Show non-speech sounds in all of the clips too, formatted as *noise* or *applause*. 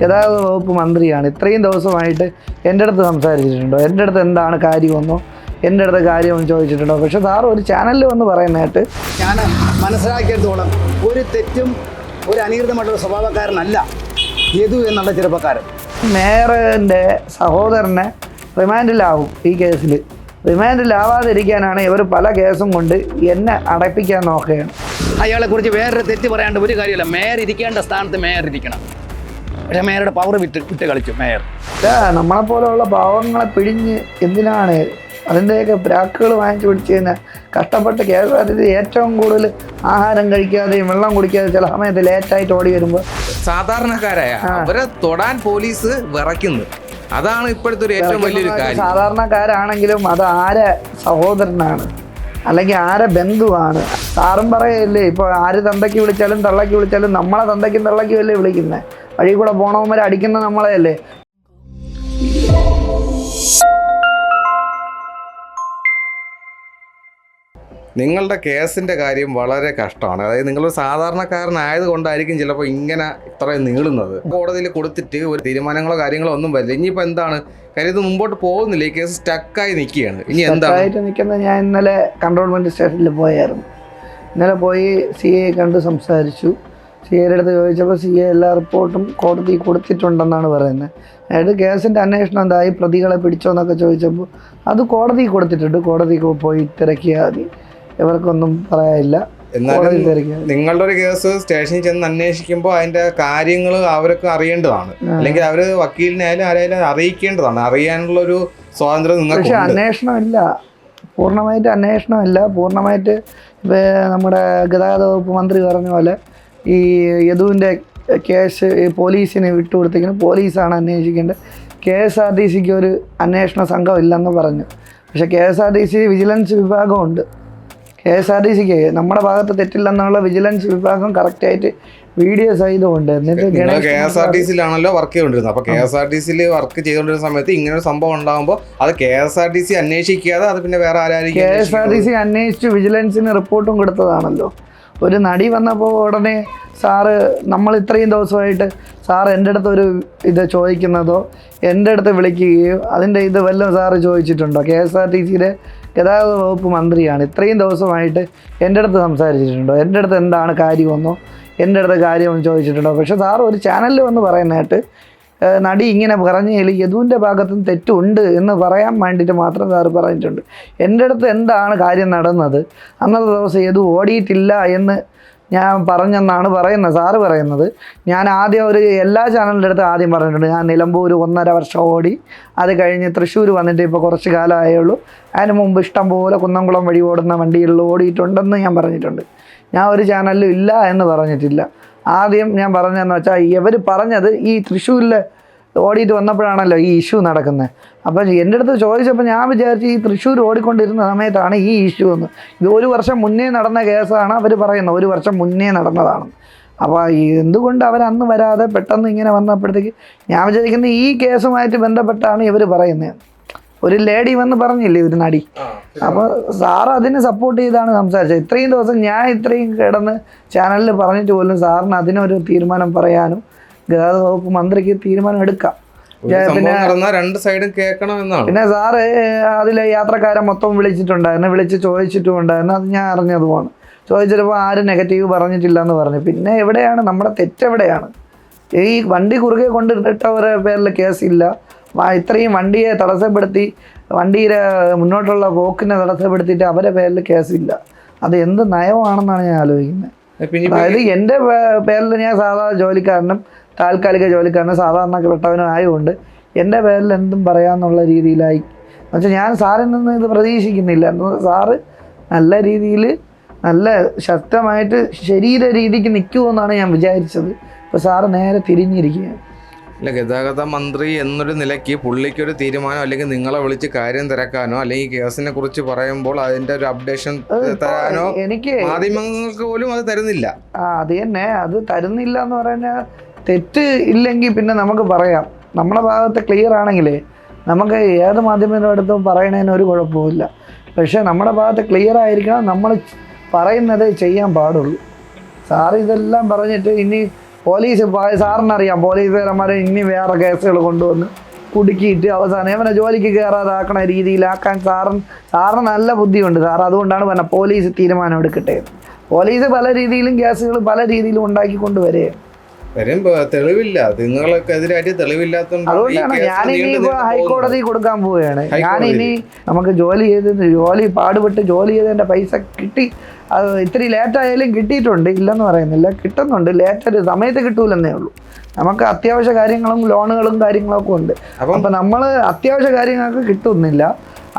ഗതാഗത വകുപ്പ് മന്ത്രിയാണ്. ഇത്രയും ദിവസമായിട്ട് എന്റെ അടുത്ത് സംസാരിച്ചിട്ടുണ്ടോ? എന്റെ അടുത്ത് എന്താണ് കാര്യമെന്നോ എന്റെ അടുത്ത് കാര്യമെന്ന് ചോദിച്ചിട്ടുണ്ടോ? പക്ഷെ സാർ ഒരു ചാനലിൽ വന്ന് പറയുന്നതായിട്ട് ഞാൻ മനസ്സിലാക്കിയെടുത്തോളം ഒരു തെറ്റും ഒരു അനീതിതമായിട്ടുള്ള സ്വഭാവക്കാരനല്ല യദു എന്നുള്ള ചെറുപ്പക്കാരൻ. മേയറിന്റെ സഹോദരനെ റിമാൻഡിലാവും ഈ കേസിൽ റിമാൻഡിലാവാതിരിക്കാനാണ് ഇവർ പല കേസും കൊണ്ട് എന്നെ അടപ്പിക്കാൻ നോക്കുകയാണ്. അയാളെ കുറിച്ച് വേറൊരു തെറ്റ് പറയാണ്ട് ഒരു കാര്യമില്ല മേയർ ഇരിക്കേണ്ട സ്ഥാനത്ത് മേയർ ഇരിക്കണം. പക്ഷേ മേയറുടെ പവർ വിട്ട് വിട്ട് കളിച്ചു മേയർ. നമ്മളെ പോലെയുള്ള പാവങ്ങളെ പിഴിഞ്ഞ് എന്തിനാണ് അതിന്റെയൊക്കെ ബ്രാക്കുകൾ വാങ്ങിച്ചു പിടിച്ച് കഴിഞ്ഞാൽ കഷ്ടപ്പെട്ട് K S R T C ഏറ്റവും കൂടുതൽ ആഹാരം കഴിക്കാതെയും വെള്ളം കുടിക്കാതെ ചില സമയത്ത് ലേറ്റായിട്ട് ഓടി വരുമ്പോൾ സാധാരണക്കാരായ അവരെ തൊടാൻ പോലീസ് വിറയ്ക്കുന്നു. അതാണ് ഇപ്പോഴത്തെ ഒരു ഏറ്റവും വലിയൊരു കാര്യം. സാധാരണക്കാരാണെങ്കിലും അത് ആരെ സഹോദരനാണ്? അല്ലെങ്കിൽ ആരെ ബന്ധുവാണ്? സാറും പറയല്ലേ ഇപ്പോൾ ആര് തന്തയ്ക്ക് വിളിച്ചാലും തള്ളയ്ക്ക് വിളിച്ചാലും നമ്മളെ തന്തയ്ക്കും തള്ളയ്ക്കും അല്ലേ വിളിക്കുന്നത് വഴി കൂടെ പോണവന്മാരെ അടിക്കുന്ന നമ്മളെയല്ലേ? നിങ്ങളുടെ കേസിന്റെ കാര്യം വളരെ കഷ്ടമാണ്. അതായത് നിങ്ങളൊരു സാധാരണക്കാരനായത് കൊണ്ടായിരിക്കും ചിലപ്പോൾ ഇങ്ങനെ ഇത്രയും നീളുന്നത്. കോടതിയിൽ കൊടുത്തിട്ട് ഒരു തീരുമാനങ്ങളോ കാര്യങ്ങളോ ഒന്നും വരില്ല. ഇനിയിപ്പോൾ എന്താണ്? കാര്യം ഇത് മുമ്പോട്ട് പോകുന്നില്ല. ഈ കേസ് സ്റ്റക്കായി നിൽക്കുകയാണ്. ഇനി എന്താണ്? നിൽക്കുന്നത് നിൽക്കുന്ന ഞാൻ ഇന്നലെ കൺട്രോൾമെന്റ് സ്റ്റേഷനിൽ പോയായിരുന്നു. ഇന്നലെ പോയി സി എ കണ്ട് സംസാരിച്ചു. സി എയുടെ അടുത്ത് ചോദിച്ചപ്പോൾ സി എ എല്ലാ റിപ്പോർട്ടും കോടതി കൊടുത്തിട്ടുണ്ടെന്നാണ് പറയുന്നത്. അതായത് കേസിന്റെ അന്വേഷണം എന്തായി? പ്രതികളെ പിടിച്ചോ എന്നൊക്കെ ചോദിച്ചപ്പോൾ അത് കോടതി കൊടുത്തിട്ടുണ്ട്. കോടതി പോയി തിരക്കിയാൽ മതി. ഇവർക്കൊന്നും പറയാനില്ല. എന്നാലും നിങ്ങളുടെ ഒരു കേസ് സ്റ്റേഷനിൽ ചെന്ന് അന്വേഷിക്കുമ്പോൾ അതിന്റെ കാര്യങ്ങൾ അവർക്ക് അറിയേണ്ടതാണ്. അല്ലെങ്കിൽ അവർ വക്കീലിനായാലും ആരായാലും അറിയിക്കേണ്ടതാണ്. അറിയാനുള്ള ഒരു സ്വാതന്ത്ര്യം പക്ഷെ നിങ്ങൾക്ക് അന്വേഷണമില്ല. പൂർണമായിട്ട് അന്വേഷണമില്ല. പൂർണമായിട്ട് ഇപ്പൊ നമ്മുടെ ഗതാഗത വകുപ്പ് മന്ത്രി പറഞ്ഞ പോലെ ഈ യദുവിന്റെ കേസ് പോലീസിനെ വിട്ടുകൊടുത്തേക്കിന് പോലീസാണ് അന്വേഷിക്കേണ്ടത്. കെ എസ് ആർ ടി സിക്ക് ഒരു അന്വേഷണ സംഘം ഇല്ലെന്ന് പറഞ്ഞു. പക്ഷേ K S R T C vigilance വിഭാഗമുണ്ട്. കെ എസ് ആർ ടി സിക്ക് നമ്മുടെ ഭാഗത്ത് തെറ്റില്ലെന്നുള്ള വിജിലൻസ് വിഭാഗം കറക്റ്റായിട്ട് വീഡിയോ സഹിതമുണ്ട് എന്നിട്ട് കെ എസ് ആർ ടി സിയിലാണല്ലോ വർക്ക് ചെയ്തുകൊണ്ടിരുന്നത് അപ്പോൾ കെ എസ് ആർ ടി സിയിൽ വർക്ക് ചെയ്തുകൊണ്ടിരുന്ന സമയത്ത് ഇങ്ങനെ ഒരു സംഭവം ഉണ്ടാകുമ്പോൾ അത് K S R T C അന്വേഷിക്കാതെ അത് പിന്നെ വേറെ ആരായിരിക്കും K S R T C അന്വേഷിച്ച് വിജിലൻസിന് റിപ്പോർട്ടും കൊടുത്തതാണല്ലോ. ഒരു നടി വന്നപ്പോൾ ഉടനെ സാറ് നമ്മൾ ഇത്രയും ദിവസമായിട്ട് സാർ എന്റെ അടുത്ത് ഒരു ഇത് ചോദിക്കുന്നതോ എന്റെ അടുത്ത് വിളിക്കുകയോ അതിന്റെ ഇത് വല്ലതും സാറ് ചോദിച്ചിട്ടുണ്ടോ? കെ എസ് ആർ ടി സിയുടെ ഗതാഗത വകുപ്പ് മന്ത്രിയാണ്. ഇത്രയും ദിവസമായിട്ട് എന്റെ അടുത്ത് സംസാരിച്ചിട്ടുണ്ടോ? എന്റെ അടുത്ത് എന്താണ് കാര്യമെന്നോ? എന്റെ അടുത്ത് കാര്യമെന്ന് ചോദിച്ചിട്ടുണ്ടോ? പക്ഷേ സാർ ഒരു ചാനലിൽ വന്ന് പറയുന്നതായിട്ട് നടി ഇങ്ങനെ പറഞ്ഞതിൽ യദുവിന്റെ ഭാഗത്തും തെറ്റുണ്ട് എന്ന് പറയാൻ വേണ്ടിയിട്ട് മാത്രം സാറ് പറഞ്ഞിട്ടുണ്ട്. എന്റെ അടുത്ത് എന്താണ് കാര്യം നടന്നത്? അന്നത്തെ ദിവസം യദു ഓടിയിട്ടില്ല എന്ന് ഞാൻ പറഞ്ഞെന്നാണ് പറയുന്നത് സാറ് പറയുന്നത്. ഞാൻ ആദ്യം ഒരു എല്ലാ ചാനലിന്റെ അടുത്ത് ആദ്യം പറഞ്ഞിട്ടുണ്ട്. ഞാൻ നിലമ്പൂർ ഒന്നര വർഷം ഓടി അത് കഴിഞ്ഞ് തൃശ്ശൂർ വന്നിട്ട് ഇപ്പോൾ കുറച്ച് കാലമായേ ഉള്ളൂ അതിന് മുമ്പ് ഇഷ്ടം പോലെ കുന്നംകുളം വഴി ഓടുന്ന വണ്ടികളിൽ ഓടിയിട്ടുണ്ടെന്ന് ഞാൻ പറഞ്ഞിട്ടുണ്ട്. ഞാൻ ഒരു ചാനലിലും ഇല്ല എന്ന് പറഞ്ഞിട്ടില്ല. ആദ്യം ഞാൻ പറഞ്ഞതെന്ന് വെച്ചാൽ ഇവർ പറഞ്ഞത് ഈ തൃശ്ശൂരിൽ ഓടിയിട്ട് വന്നപ്പോഴാണല്ലോ ഈ ഇഷ്യൂ നടക്കുന്നത് അപ്പോൾ എന്റെ അടുത്ത് ചോദിച്ചപ്പോൾ ഞാൻ വിചാരിച്ചു ഈ തൃശ്ശൂർ ഓടിക്കൊണ്ടിരുന്ന സമയത്താണ് ഈ ഇഷ്യൂ എന്ന് ഇത് ഒരു വർഷം മുന്നേ നടന്ന കേസാണ് അവർ പറയുന്നത്. ഒരു വർഷം മുന്നേ നടന്നതാണ്. അപ്പോൾ എന്തുകൊണ്ട് അവർ അന്ന് വരാതെ പെട്ടെന്ന് ഇങ്ങനെ വന്നപ്പോഴത്തേക്ക് ഞാൻ വിചാരിക്കുന്നത് ഈ കേസുമായിട്ട് ബന്ധപ്പെട്ടാണ് ഇവർ പറയുന്നത്. ഒരു ലേഡി വന്ന് പറഞ്ഞില്ലേ ഒരു നടി? അപ്പോൾ സാർ അതിന് സപ്പോർട്ട് ചെയ്താണ് സംസാരിച്ചത്. ഇത്രയും ദിവസം ഞാൻ ഇത്രയും കിടന്ന് ചാനലിൽ പറഞ്ഞിട്ട് പോലും സാറിന് അതിനൊരു തീരുമാനം പറയാനും ഗതാഗത വകുപ്പ് മന്ത്രിക്ക് തീരുമാനം എടുക്കാം. സംഭവം രണ്ട് സൈഡും കേൾക്കണം എന്നാണ്. പിന്നെ സാറ് അതിലെ യാത്രക്കാരെ മൊത്തം വിളിച്ചിട്ടുണ്ടായിരുന്നു. വിളിച്ച് ചോദിച്ചിട്ടും ഉണ്ടായിരുന്നു അത് ഞാൻ അറിഞ്ഞതുമാണ് ചോദിച്ചപ്പോൾ ആരും നെഗറ്റീവ് പറഞ്ഞിട്ടില്ല എന്ന് പറഞ്ഞു. പിന്നെ എവിടെയാണ്? നമ്മുടെ തെറ്റെവിടെയാണ്? ഈ വണ്ടി കുറുകെ കൊണ്ടിട്ടവരെ പേരിൽ കേസില്ല ഇത്രയും വണ്ടിയെ തടസ്സപ്പെടുത്തി വണ്ടിയുടെ മുന്നോട്ടുള്ള പോക്കിനെ തടസ്സപ്പെടുത്തിയിട്ട് അവരെ പേരിൽ കേസില്ല. അത് എന്ത് നയമാണെന്നാണ് ഞാൻ ആലോചിക്കുന്നത്. അതായത് എന്റെ പേരിൽ ഞാൻ സാധാരണ ജോലിക്കാരനും താൽക്കാലിക ജോലിക്കാരനും സാധാരണപ്പെട്ടവനും ആയതുകൊണ്ട് എന്റെ പേരിൽ എന്തും പറയാമെന്നുള്ള രീതിയിലായി. എന്നുവെച്ചാൽ ഞാൻ സാറിൽ നിന്ന് ഇത് പ്രതീക്ഷിക്കുന്നില്ല. സാറ് നല്ല രീതിയിൽ നല്ല ശക്തമായിട്ട് ശരീര രീതിക്ക് നിൽക്കുമെന്നാണ് ഞാൻ വിചാരിച്ചത്. ഇപ്പോൾ സാറ് നേരെ തിരിഞ്ഞിരിക്കുകയാണ്. അല്ല ഗതാഗത മന്ത്രി എന്നൊരു നിലയ്ക്ക് പുള്ളിക്കൊരു തീരുമാനം അല്ലെങ്കിൽ നിങ്ങളെ വിളിച്ച് കാര്യം തിരക്കാനോ അല്ലെങ്കിൽ കേസിനെ കുറിച്ച് പറയുമ്പോൾ അതിന്റെ ഒരു അപ്ഡേഷൻ തരാനോ എനിക്ക് മാധ്യമങ്ങൾക്ക് പോലും അത് തരുന്നില്ല. ആ അത് തന്നെ. അത് തരുന്നില്ല എന്ന് പറഞ്ഞാൽ തെറ്റ് ഇല്ലെങ്കിൽ പിന്നെ നമുക്ക് പറയാം. നമ്മുടെ ഭാഗത്ത് ക്ലിയർ ആണെങ്കിലേ നമുക്ക് ഏത് മാധ്യമത്തിന്റെ അടുത്തും പറയണതിന് ഒരു കുഴപ്പമില്ല പക്ഷേ നമ്മുടെ ഭാഗത്ത് ക്ലിയർ ആയിരിക്കണം. നമ്മൾ പറയുന്നത് ചെയ്യാൻ പാടുള്ളൂ. സാർ ഇതെല്ലാം പറഞ്ഞിട്ട് ഇനി പോലീസ് സാറിനറിയാം. പോലീസുകാരന്മാരെ ഇനി വേറെ കേസുകൾ കൊണ്ടുവന്ന് കുടുക്കിയിട്ട് അവസാനം ഇവനെ ജോലിക്ക് കയറാതാക്കണ രീതിയിലാക്കാൻ സാറിന് സാറിന് നല്ല ബുദ്ധിയുണ്ട്. സാർ അതുകൊണ്ടാണ് പറഞ്ഞത് പോലീസ് തീരുമാനം എടുക്കട്ടെ പോലീസ് പല രീതിയിലും കേസുകൾ പല രീതിയിലും ഉണ്ടാക്കി കൊണ്ടുവരികയാണ്. വരും തെളിവില്ല. നിങ്ങൾക്കെതിരായിട്ട് തെളിവില്ലാത്തതുകൊണ്ടാണ് ഈ അതുകൊണ്ടാണ് ഞാൻ ഇപ്പൊ ഹൈക്കോടതി കൊടുക്കാൻ പോവുകയാണ്. ഞാൻ ഇനി നമുക്ക് ജോലി ചെയ്ത് ജോലി പാടുപെട്ട് ജോലി ചെയ്തതിന്റെ പൈസ കിട്ടി. അത് ഇത്തിരി ലേറ്റ് ആയാലും കിട്ടിയിട്ടുണ്ട് ഇല്ലെന്ന് പറയുന്നില്ല. കിട്ടുന്നുണ്ട്. ലേറ്റ് ഒരു സമയത്ത് കിട്ടൂലെന്നേ ഉള്ളൂ. നമുക്ക് അത്യാവശ്യ കാര്യങ്ങളും ലോണുകളും കാര്യങ്ങളൊക്കെ ഉണ്ട്. അപ്പം അപ്പൊ നമ്മൾ അത്യാവശ്യ കാര്യങ്ങൾക്ക് കിട്ടുന്നില്ല.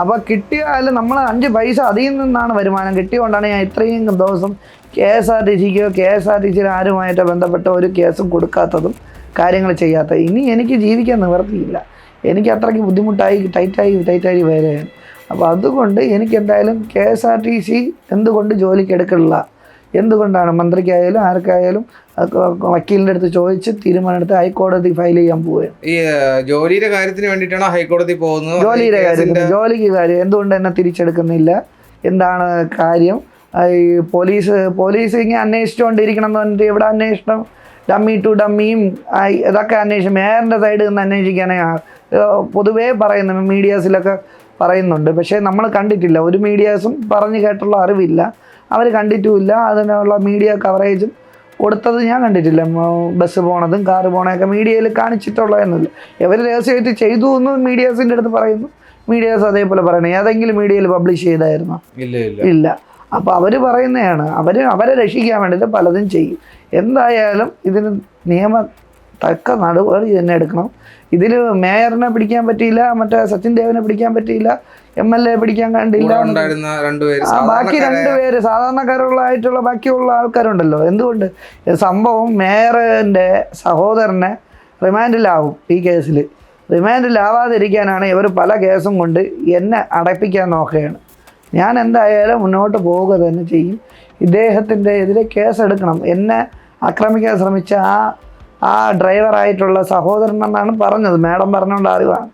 അപ്പോൾ കിട്ടിയാൽ നമ്മൾ അഞ്ച് പൈസ അതിൽ നിന്നാണ് വരുമാനം. കിട്ടിയോണ്ടാണ് ഞാൻ ഇത്രയും ദിവസം കെ എസ് ആർ ടി സിക്കോ കെ എസ് ആർ ടി സിയിൽ ആരുമായിട്ട് ബന്ധപ്പെട്ട ഒരു കേസും കൊടുക്കാത്തതും കാര്യങ്ങൾ ചെയ്യാത്ത ഇനി എനിക്ക് ജീവിക്കാൻ നിവർത്തിയില്ല എനിക്ക് അത്രയ്ക്ക് ബുദ്ധിമുട്ടായി ടൈറ്റായി ടൈറ്റായി വരികയാണ്. അപ്പോൾ അതുകൊണ്ട് എനിക്ക് എന്തായാലും K S R T C എന്തുകൊണ്ട് ജോലിക്ക് എടുക്കില്ല എന്തുകൊണ്ടാണ് മന്ത്രിക്കായാലും ആർക്കായാലും വക്കീലിന്റെ അടുത്ത് ചോദിച്ച് തീരുമാനമെടുത്ത് ഹൈക്കോടതി ഫയൽ ചെയ്യാൻ പോവുകയാണ്. ഈ ജോലിയുടെ കാര്യത്തിന് വേണ്ടിയിട്ടാണ് ഹൈക്കോടതി പോകുന്നത്? ജോലിയുടെ കാര്യത്തിന് ജോലിക്ക് കാര്യം എന്തുകൊണ്ട് എന്നെ തിരിച്ചെടുക്കുന്നില്ല? എന്താണ് കാര്യം? ഈ പോലീസ് പോലീസ് ഇങ്ങനെ അന്വേഷിച്ചുകൊണ്ടിരിക്കണം എന്ന് പറഞ്ഞിട്ട് എവിടെ അന്വേഷണം? ഡമ്മി ടു ഡമ്മിയും ഇതൊക്കെ അന്വേഷിക്കും മേയറിന്റെ സൈഡിൽ നിന്ന് അന്വേഷിക്കാനേ പൊതുവേ പറയുന്നു മീഡിയാസിലൊക്കെ പറയുന്നുണ്ട്. പക്ഷേ നമ്മൾ കണ്ടിട്ടില്ല. ഒരു മീഡിയാസും പറഞ്ഞു കേട്ടുള്ള അറിവില്ല. അവർ കണ്ടിട്ടുമില്ല. അതിനുള്ള മീഡിയ കവറേജും കൊടുത്തത് ഞാൻ കണ്ടിട്ടില്ല. ബസ് പോണതും കാറ് പോണതൊക്കെ മീഡിയയിൽ കാണിച്ചിട്ടുള്ളതെന്നില്ല ഇവർ രഹസ്യമായിട്ട് ചെയ്തു എന്ന് മീഡിയാസിന്റെ അടുത്ത് പറയുന്നു. മീഡിയാസ് അതേപോലെ പറയണേ. ഏതെങ്കിലും മീഡിയയിൽ പബ്ലിഷ് ചെയ്തായിരുന്നോ? ഇല്ല. ഇല്ല. അപ്പോൾ അവർ പറയുന്നതാണ് അവർ അവരെ രക്ഷിക്കാൻ വേണ്ടിയിട്ട് പലതും ചെയ്യും. എന്തായാലും ഇതിന് നിയമ തക്ക നടപടി തന്നെ എടുക്കണം. ഇതിൽ മേയറിനെ പിടിക്കാൻ പറ്റിയില്ല മറ്റേ സച്ചിൻ ദേവനെ പിടിക്കാൻ പറ്റിയില്ല എം എൽ എ പിടിക്കാൻ കണ്ടില്ല. ബാക്കി രണ്ടുപേര് സാധാരണക്കാരുള്ളതായിട്ടുള്ള ബാക്കിയുള്ള ആൾക്കാരുണ്ടല്ലോ. എന്തുകൊണ്ട്? സംഭവം മേയറിന്റെ സഹോദരനെ റിമാൻഡിലാവും ഈ കേസിൽ റിമാൻഡിലാവാതിരിക്കാനാണ് ഇവർ പല കേസും കൊണ്ട് എന്നെ അടപ്പിക്കാൻ നോക്കുകയാണ്. ഞാൻ എന്തായാലും മുന്നോട്ട് പോവുക തന്നെ ചെയ്യും. ഇദ്ദേഹത്തിന്റെ എതിരെ കേസെടുക്കണം. എന്നെ ആക്രമിക്കാൻ ശ്രമിച്ച ആ ആ ഡ്രൈവറായിട്ടുള്ള സഹോദരൻ എന്നാണ് പറഞ്ഞത്. മാഡം പറഞ്ഞുകൊണ്ട് അറിവാണ്